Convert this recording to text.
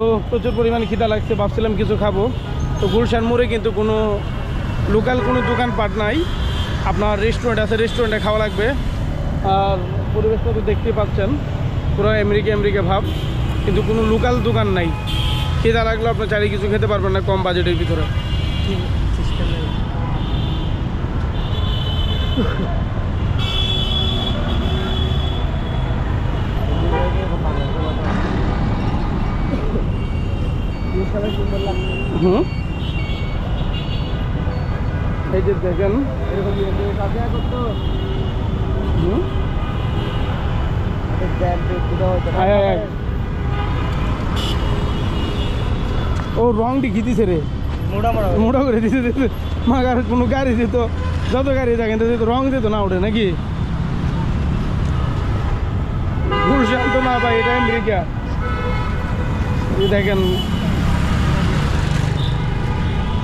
তো প্রচুর পরিমাণে খিদা লাগছে, ভাবছিলাম কিছু খাব। তো গুলশান মোড়ে কিন্তু কোনো লোকাল কোনো দোকান দোকানপাট নাই। আপনার রেস্টুরেন্ট আছে রেস্টুরেন্টে খাওয়া লাগবে। আর পরিবেশটা তো দেখতে পাচ্ছেন, পুরো আমেরিকা আমেরিকা ভাব। কিন্তু কোনো লোকাল দোকান নাই। খিদা লাগলে আপনার চারি কিছু খেতে পারবেন না কম বাজেটের ভিতরে। হুম। এই যে দেখেন। হুম। আয়, আয়, আয়। ও রংটি ঘিতিছে রে। মোটা করে দিতে দিতে মাগার কোনো গাড়ি দিত যত গাড়ি থাকেন তো রং দিত না ওঠে নাকি? গুলশান তো না ভাই এটা আমেরিকা। দেখেন